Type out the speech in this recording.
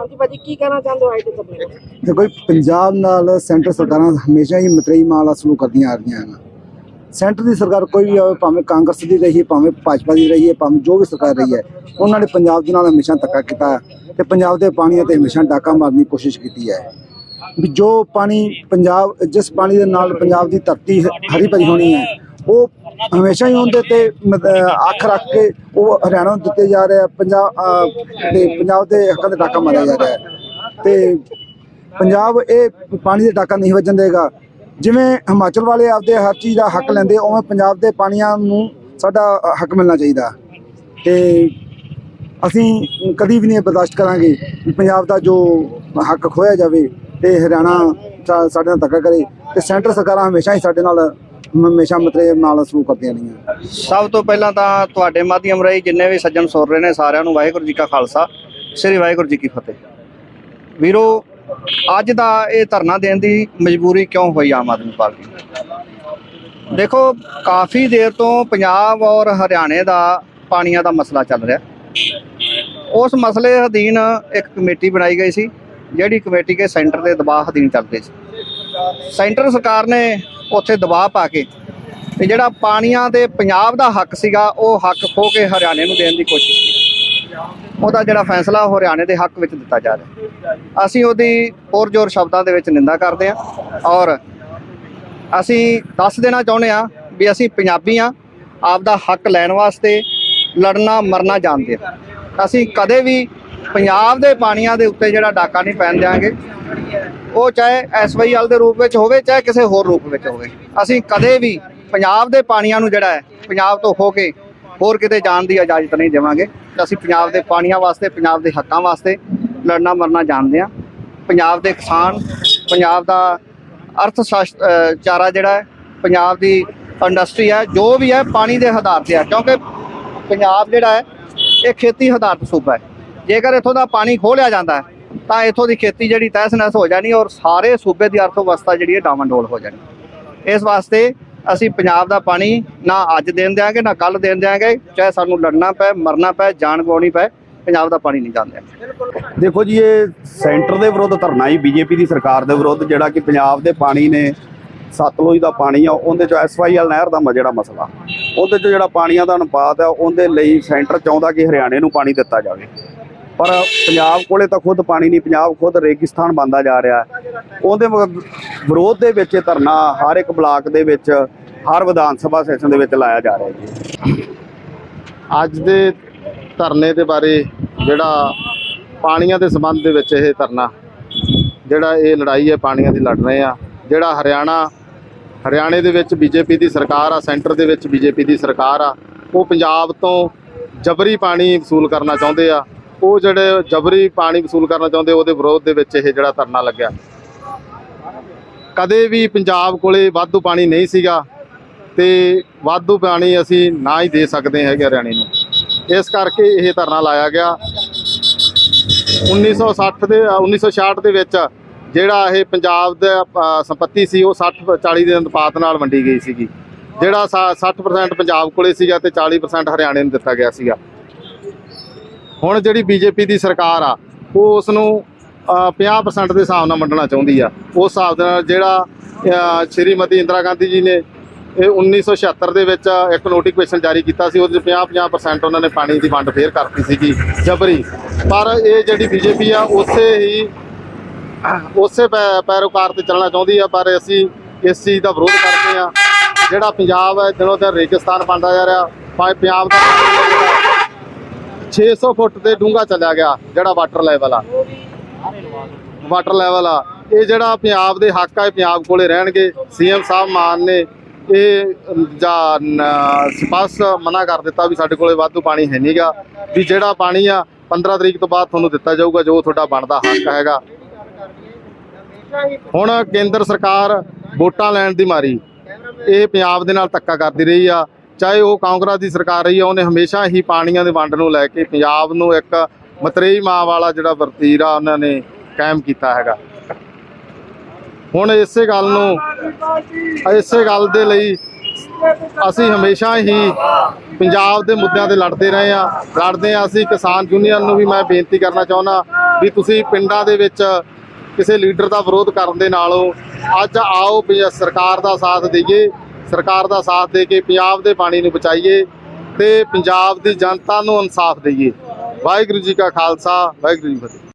ਹਾਂਜੀ ਭਾਜੀ ਕੀ ਕਹਿਣਾ ਚਾਹੁੰਦੇ ਹੋ ਅੱਜ ਦੇ ਦੇਖੋ ਜੀ, ਪੰਜਾਬ ਨਾਲ ਸੈਂਟਰ ਸਰਕਾਰਾਂ ਹਮੇਸ਼ਾ ਹੀ ਮਤਰੇਈ ਮਾਲਾ ਸਲੂਕ ਕਰਦੀਆਂ ਆ ਰਹੀਆਂ ਹਨ। ਸੈਂਟਰ ਦੀ ਸਰਕਾਰ ਕੋਈ ਵੀ ਹੋਵੇ ਭਾਵੇਂ ਕਾਂਗਰਸ ਦੀ ਰਹੀ ਹੈ ਭਾਵੇਂ ਭਾਜਪਾ ਦੀ ਰਹੀ ਹੈ ਭਾਵੇਂ ਜੋ ਵੀ ਸਰਕਾਰ ਰਹੀ ਹੈ ਉਹਨਾਂ ਨੇ ਪੰਜਾਬ ਦੇ ਨਾਲ ਹਮੇਸ਼ਾ ਧੱਕਾ ਕੀਤਾ ਹੈ ਤੇ ਪੰਜਾਬ ਦੇ ਪਾਣੀਆਂ ਤੇ ਹਮੇਸ਼ਾ ਡਾਕਾ ਮਾਰਨ ਦੀ ਕੋਸ਼ਿਸ਼ ਕੀਤੀ ਹੈ। ਵੀ ਜੋ ਪਾਣੀ ਪੰਜਾਬ ਜਿਸ ਪਾਣੀ ਦੇ ਨਾਲ ਪੰਜਾਬ ਦੀ ਧਰਤੀ ਹਰੀ ਭਰੀ ਹੋਣੀ ਹੈ ਉਹ ਹਮੇਸ਼ਾ ਹੀ ਉਹਦੇ ਤੇ ਮਤ- ਅੱਖ ਰੱਖ ਕੇ ਉਹ ਹਰਿਆਣਾ ਨੂੰ ਦਿੱਤੇ ਜਾ ਰਿਹਾ ਪੰਜਾਬ ਅਹ, ਤੇ ਪੰਜਾਬ ਦੇ ਹੱਕਾਂ ਦੇ ਡਾਕਾ ਮਾਰਿਆ ਜਾ ਰਿਹਾ ਹੈ। ਤੇ ਪੰਜਾਬ ਇਹ ਪਾਣੀ ਦੇ ਡਾਕਾ ਨਹੀਂ ਵੱਜਣ ਦੇਗਾ। ਜਿਵੇਂ ਹਿਮਾਚਲ ਵਾਲੇ ਆਪਦੇ ਹਰ ਚੀਜ਼ ਦਾ ਹੱਕ ਲੈਂਦੇ ਉਵੇਂ ਪੰਜਾਬ ਦੇ ਪਾਣੀਆਂ ਨੂੰ ਸਾਡਾ ਹੱਕ ਮਿਲਣਾ ਚਾਹੀਦਾ। ਤੇ ਅਸੀਂ ਕਦੀ ਵੀ ਨਹੀਂ ਬਰਦਾਸ਼ਤ ਕਰਾਂਗੇ ਪੰਜਾਬ ਦਾ ਜੋ ਹੱਕ ਖੋਇਆ ਜਾਵੇ ਤੇ ਹਰਿਆਣਾ ਸਾ- ਸਾਡੇ ਨਾਲ ਧੱਕਾ ਕਰੇ। ਤੇ ਸੈਂਟਰ ਸਰਕਾਰਾਂ ਹਮੇਸ਼ਾ ਹੀ ਸਾਡੇ ਨਾਲ ਹਮੇਸ਼ਾ ਮਤਲਬ ਨਾਲ ਸਲੂਕ ਕਰਦੀਆਂ ਰਹੀਆਂ। ਸਭ ਤੋਂ ਪਹਿਲਾਂ ਤਾਂ ਤੁਹਾਡੇ ਮਾਧਿਅਮ ਰਾਹੀਂ ਜਿੰਨੇ ਵੀ ਸੱਜਣ ਸੁਣ ਰਹੇ ਨੇ ਸਾਰਿਆਂ ਨੂੰ ਵਾਹਿਗੁਰੂ ਜੀ ਕਾ ਖਾਲਸਾ, ਸ੍ਰੀ ਵਾਹਿਗੁਰੂ ਜੀ ਕੀ ਫਤਿਹ। ਵੀਰੋ, ਅੱਜ ਦਾ ਇਹ ਧਰਨਾ ਦੇਣ ਦੀ ਮਜਬੂਰੀ ਕਿਉਂ ਹੋਈ ਆਮ ਆਦਮੀ ਪਾਰਟੀ? ਦੇਖੋ, ਕਾਫੀ ਦੇਰ ਤੋਂ ਪੰਜਾਬ ਔਰ ਹਰਿਆਣੇ ਦਾ ਪਾਣੀਆਂ ਦਾ ਮਸਲਾ ਚੱਲ ਰਿਹਾ। ਉਸ ਮਸਲੇ ਅਧੀਨ ਇੱਕ ਕਮੇਟੀ ਬਣਾਈ ਗਈ ਸੀ, ਜਿਹੜੀ ਕਮੇਟੀ ਕੇ ਸੈਂਟਰ ਦੇ ਦਬਾਅ ਅਧੀਨ ਚੱਲਦੇ ਸੀ। ਸੈਂਟਰ ਸਰਕਾਰ ਨੇ ਉੱਥੇ ਦਬਾਅ ਪਾ ਕੇ ਤੇ ਜਿਹੜਾ ਪਾਣੀਆਂ ਦੇ ਪੰਜਾਬ ਦਾ ਹੱਕ ਸੀਗਾ, ਉਹ ਹੱਕ ਖੋ ਕੇ ਹਰਿਆਣੇ ਨੂੰ ਦੇਣ ਦੀ ਕੋਸ਼ਿਸ਼ ਕੀਤੀ। ਉਹਦਾ ਜਿਹੜਾ ਫੈਸਲਾ, ਉਹ ਹਰਿਆਣੇ ਦੇ ਹੱਕ ਵਿੱਚ ਦਿੱਤਾ ਜਾ ਰਿਹਾ। ਅਸੀਂ ਉਹਦੀ ਪੁਰਜੋਰ ਸ਼ਬਦਾਂ ਦੇ ਵਿੱਚ ਨਿੰਦਾ ਕਰਦੇ ਹਾਂ ਔਰ ਅਸੀਂ ਦੱਸ ਦੇਣਾ ਚਾਹੁੰਦੇ ਹਾਂ ਵੀ ਅਸੀਂ ਪੰਜਾਬੀ ਹਾਂ ਆਪ ਦਾ ਹੱਕ ਲੈਣ ਵਾਸਤੇ ਲੜਨਾ, ਮਰਨਾ ਜਾਣਦੇ ਹਾਂ। ਅਸੀਂ ਕਦੇ ਵੀ ਪੰਜਾਬ ਦੇ ਪਾਣੀਆਂ ਦੇ ਉੱਤੇ ਜਿਹੜਾ ਡਾਕਾ ਨਹੀਂ ਪੈਣ ਦਿਆਂਗੇ। ਉਹ ਚਾਹੇ ਐਸਵਾਈਐਲ ਦੇ ਰੂਪ ਵਿੱਚ ਹੋਵੇ, ਚਾਹੇ ਕਿਸੇ ਹੋਰ ਰੂਪ ਵਿੱਚ ਹੋਵੇ। ਅਸੀਂ ਕਦੇ ਵੀ ਪੰਜਾਬ ਦੇ ਪਾਣੀਆਂ ਨੂੰ ਜਿਹੜਾ ਹੈ, ਪੰਜਾਬ ਤੋਂ ਹੋ ਕੇ ਹੋਰ ਕਿਤੇ ਜਾਣ ਦੀ ਇਜਾਜ਼ਤ ਨਹੀਂ ਦੇਵਾਂਗੇ। ਤੇ ਅਸੀਂ ਪੰਜਾਬ ਦੇ ਪਾਣੀਆਂ ਵਾਸਤੇ, ਪੰਜਾਬ ਦੇ ਹੱਕਾਂ ਵਾਸਤੇ ਲੜਨਾ ਮਰਨਾ ਜਾਣਦੇ ਹਾਂ। ਪੰਜਾਬ ਦੇ ਕਿਸਾਨ, ਪੰਜਾਬ ਦਾ ਅਰਥ ਸ਼ਾਸਤ- ਚਾਰਾ ਜਿਹੜਾ ਹੈ, ਪੰਜਾਬ ਦੀ ਇੰਡਸਟਰੀ ਹੈ, ਜੋ ਵੀ ਹੈ, ਪਾਣੀ ਦੇ ਆਧਾਰ ਤੇ ਹੈ। ਕਿਉਂਕਿ ਪੰਜਾਬ ਜਿਹੜਾ ਹੈ, ਇਹ ਖੇਤੀ ਆਧਾਰਿਤ ਸੂਬਾ ਹੈ। ਜੇਕਰ ਇੱਥੋਂ ਦਾ ਪਾਣੀ ਖੋਹ ਲਿਆ ਜਾਂਦਾ ਤਾਂ ਇੱਥੋਂ ਦੀ ਖੇਤੀ ਜਿਹੜੀ ਤਹਿਸ ਨਹਿਸ ਹੋ ਜਾਣੀ ਔਰ ਸਾਰੇ ਸੂਬੇ ਦੀ ਅਰਥ ਵਿਵਸਥਾ ਜਿਹੜੀ ਹੈ ਡਾਵਾਂਡੋਲ ਹੋ ਜਾਣੀ। ਇਸ ਵਾਸਤੇ ਅਸੀਂ ਪੰਜਾਬ ਦਾ ਪਾਣੀ ਨਾ ਅੱਜ ਦੇਣ ਦਿਆਂਗੇ, ਨਾ ਕੱਲ ਦੇਣ ਦਿਆਂਗੇ, ਚਾਹੇ ਸਾਨੂੰ ਲੜਨਾ ਪਏ ਮਰਨਾ ਪਏ ਜਾਨ ਗਵਾਉਣੀ ਪਏ ਪੰਜਾਬ ਦਾ ਪਾਣੀ ਨਹੀਂ ਜਾਣ ਦੇਖੋ ਜੀ, ਇਹ ਸੈਂਟਰ ਦੇ ਵਿਰੁੱਧ ਧਰਨਾ ਹੀ ਬੀਜੇਪੀ ਦੀ ਸਰਕਾਰ ਦੇ ਵਿਰੁੱਧ, ਜਿਹੜਾ ਕਿ ਪੰਜਾਬ ਦੇ ਪਾਣੀ ਨੇ ਸਤਲੁਜ ਦਾ ਪਾਣੀ ਆ, ਉਹਦੇ ਚ ਐਸਵਾਈਐਲ ਨਹਿਰ ਦਾ ਜਿਹੜਾ ਮਸਲਾ। ਉਹਦੇ ਚ ਜਿਹੜਾ ਪਾਣੀਆਂ ਦਾ ਅਨੁਪਾਤ ਆ, ਉਹਦੇ ਲਈ ਸੈਂਟਰ ਚਾਹੁੰਦਾ ਕਿ ਹਰਿਆਣੇ ਨੂੰ ਪਾਣੀ ਦਿੱਤਾ ਜਾਵੇ। ਪਰ ਪੰਜਾਬ ਕੋਲੇ ਤਾਂ ਖੁਦ ਪਾਣੀ ਨਹੀਂ, ਪੰਜਾਬ ਖੁਦ ਰੇਗਿਸਤਾਨ ਬਣਦਾ ਜਾ ਰਿਹਾ ਉਹਦੇ ਵ- ਵਿਰੋਧ ਦੇ ਵਿੱਚ ਇਹ ਧਰਨਾ ਹਰ ਇੱਕ ਬਲਾਕ ਦੇ ਵਿੱਚ, ਹਰ ਵਿਧਾਨ ਸਭਾ ਸੈਸ਼ਨ ਦੇ ਵਿੱਚ ਲਾਇਆ ਜਾ ਰਿਹਾ ਜੀ। ਅੱਜ ਦੇ ਧਰਨੇ ਦੇ ਬਾਰੇ ਜਿਹੜਾ ਪਾਣੀਆਂ ਦੇ ਸੰਬੰਧ ਦੇ ਵਿੱਚ ਇਹ ਧਰਨਾ, ਜਿਹੜਾ ਇਹ ਲੜਾਈ ਹੈ, ਪਾਣੀਆਂ ਦੀ ਲੜ ਰਹੇ ਆ ਜਿਹੜਾ ਹਰਿਆਣਾ, ਹਰਿਆਣੇ ਦੇ ਵਿੱਚ ਬੀਜੇਪੀ ਦੀ ਸਰਕਾਰ ਆ, ਸੈਂਟਰ ਦੇ ਵਿੱਚ ਬੀਜੇਪੀ ਦੀ ਸਰਕਾਰ ਆ, ਉਹ ਪੰਜਾਬ ਤੋਂ ਜਬਰੀ ਪਾਣੀ ਵਸੂਲ ਕਰਨਾ ਚਾਹੁੰਦੇ ਆ। ਉਹ ਜਿਹੜੇ ਜਬਰੀ ਪਾਣੀ ਵਸੂਲ ਕਰਨਾ ਚਾਹੁੰਦੇ ਉਹਦੇ ਵਿਰੋਧ ਦੇ ਵਿੱਚ ਇਹ ਜਿਹੜਾ ਧਰਨਾ ਲੱਗਿਆ। ਕਦੇ ਵੀ ਪੰਜਾਬ ਕੋਲੇ ਵਾਧੂ ਪਾਣੀ ਨਹੀਂ ਸੀਗਾ ਤੇ ਵਾਧੂ ਪਾਣੀ ਅਸੀਂ ਨਾ ਹੀ ਦੇ ਸਕਦੇ ਹੈਗੇ ਹਰਿਆਣੇ ਨੂੰ। ਇਸ ਕਰਕੇ ਇਹ ਧਰਨਾ ਲਾਇਆ ਗਿਆ। 1960 ਦੇ ਅ, 1966 ਦੇ ਵਿੱਚ ਜਿਹੜਾ ਇਹ ਪੰਜਾਬ ਦਾ ਸੰਪਤੀ ਸੀ ਉਹ 60 40 ਦੇ ਅਨੁਪਾਤ ਨਾਲ ਵੰਡੀ ਗਈ ਸੀਗੀ। ਜਿਹੜਾ ਸਾ- 60% ਪੰਜਾਬ ਕੋਲੇ ਸੀਗਾ ਤੇ 40% ਹਰਿਆਣੇ ਨੂੰ ਦਿੱਤਾ ਗਿਆ ਸੀਗਾ। ਹੁਣ ਜਿਹੜੀ ਬੀਜੇਪੀ ਦੀ ਸਰਕਾਰ ਆ ਉਹ ਉਸ ਨੂੰ ਅ, 50% ਦੇ ਹਿਸਾਬ ਨਾਲ ਵੰਡਣਾ ਚਾਹੁੰਦੀ ਆ। ਉਸ ਹਿਸਾਬ ਦੇ ਨਾਲ ਜਿਹੜਾ ਸ਼੍ਰੀਮਤੀ ਇੰਦਰਾ ਗਾਂਧੀ ਜੀ ਨੇ ਇਹ 1976 ਦੇ ਵਿੱਚ ਇੱਕ ਨੋਟੀਫਿਕੇਸ਼ਨ ਜਾਰੀ ਕੀਤਾ ਸੀ ਉਹਦੇ 'ਚ 50-50% ਉਹਨਾਂ ਨੇ ਪਾਣੀ ਦੀ ਵੰਡ ਫੇਰ ਕਰਤੀ ਸੀਗੀ ਜਬਰੀ। ਪਰ ਇਹ ਜਿਹੜੀ ਬੀਜੇਪੀ ਆ ਉਸੇ ਹੀ ਉਸੇ ਪੈ- ਪੈਰੋਕਾਰ ਤੇ ਚੱਲਣਾ ਚਾਹੁੰਦੀ ਆ ਪਰ ਅਸੀਂ ਇਸ ਚੀਜ਼ ਦਾ ਵਿਰੋਧ ਕਰਦੇ ਆ। ਜਿਹੜਾ ਪੰਜਾਬ ਹੈ ਦਿਨੋਂ ਦਿਨ ਰੇਗਿਸਤਾਨ ਬਣਦਾ ਜਾ ਰਿਹਾ ਭਾਵੇਂ ਪੰਜਾਬ ਦਾ 600 ਫੁੱਟ ਤੇ ਡੂੰਘਾ ਚੱਲਿਆ ਗਿਆ, ਜਿਹੜਾ ਵਾਟਰ ਲੈਵਲ ਆ। ਵਾਟਰ ਲੈਵਲ ਆ। ਇਹ ਜਿਹੜਾ ਪੰਜਾਬ ਦੇ ਹੱਕ ਆ, ਇਹ ਪੰਜਾਬ ਕੋਲੇ ਰਹਿਣਗੇ। ਸੀਐਮ ਸਾਹਿਬ ਮਾਨ ਨੇ ਇਹ, ਜਾਂ, ਨ- ਸਪਸ਼ਟ ਮਨਾ ਕਰ ਦਿੱਤਾ ਵੀ ਸਾਡੇ ਕੋਲੇ ਵਾਧੂ ਪਾਣੀ ਹੈ ਨਹੀਂਗਾ ਵੀ ਜਿਹੜਾ ਪਾਣੀ ਆ 15 ਤਰੀਕ ਤੋਂ ਬਾਅਦ ਤੁਹਾਨੂੰ ਦਿੱਤਾ ਜਾਊਗਾ, ਜੋ ਤੁਹਾਡਾ ਬਣਦਾ ਹੱਕ ਹੈਗਾ। ਹੁਣ ਕੇਂਦਰ ਸਰਕਾਰ ਵੋਟਾਂ ਲੈਣ ਦੀ ਮਾਰੀ। ਇਹ ਪੰਜਾਬ ਦੇ ਨਾਲ ਧੱਕਾ ਕਰਦੀ ਰਹੀ ਆ। ਚਾਹੇ ਉਹ ਕਾਂਗਰਸ ਦੀ ਸਰਕਾਰ ਰਹੀ ਆ, ਉਹਨੇ ਹਮੇਸ਼ਾ ਹੀ ਪਾਣੀਆਂ ਦੇ ਵੰਡ ਨੂੰ ਲੈ ਕੇ ਪੰਜਾਬ ਨੂੰ ਇੱਕ ਮਤਰੇਈ ਮਾਂ ਵਾਲਾ ਜਿਹੜਾ ਵਰਤੀਰਾ ਉਹਨਾਂ ਨੇ ਕਾਇਮ ਕੀਤਾ ਹੈਗਾ। ਹੁਣ ਇਸੇ ਗੱਲ ਨੂੰ, ਇਸੇ ਗੱਲ ਦੇ ਲਈ ਅਸੀਂ ਹਮੇਸ਼ਾ ਹੀ ਪੰਜਾਬ ਦੇ ਮੁੱਦਿਆਂ ਤੇ ਲੜਦੇ ਰਹੇ ਆ ਲੜਦੇ ਆ ਅਸੀਂ, ਕਿਸਾਨ ਯੂਨੀਅਨ ਨੂੰ ਵੀ ਮੈਂ ਬੇਨਤੀ ਕਰਨਾ ਚਾਹੁੰਦਾ ਵੀ ਤੁਸੀਂ ਪਿੰਡਾਂ ਦੇ ਵਿੱਚ ਕਿਸੇ ਲੀਡਰ ਦਾ ਵਿਰੋਧ ਕਰਨ ਦੇ ਨਾਲੋਂ ਅੱਜ ਆਓ ਸਰਕਾਰ ਦਾ ਸਾਥ ਦਈਏ। ਸਰਕਾਰ ਦਾ ਸਾਥ ਦੇ ਕੇ ਪੰਜਾਬ ਦੇ ਪਾਣੀ ਨੂੰ ਬਚਾਈਏ ਤੇ ਪੰਜਾਬ ਦੀ ਜਨਤਾ ਨੂੰ ਇਨਸਾਫ ਦਈਏ। ਵਾਹਿਗੁਰੂ ਜੀ ਕਾ ਖਾਲਸਾ, ਵਾਹਿਗੁਰੂ ਜੀ ਫਤਿਹ।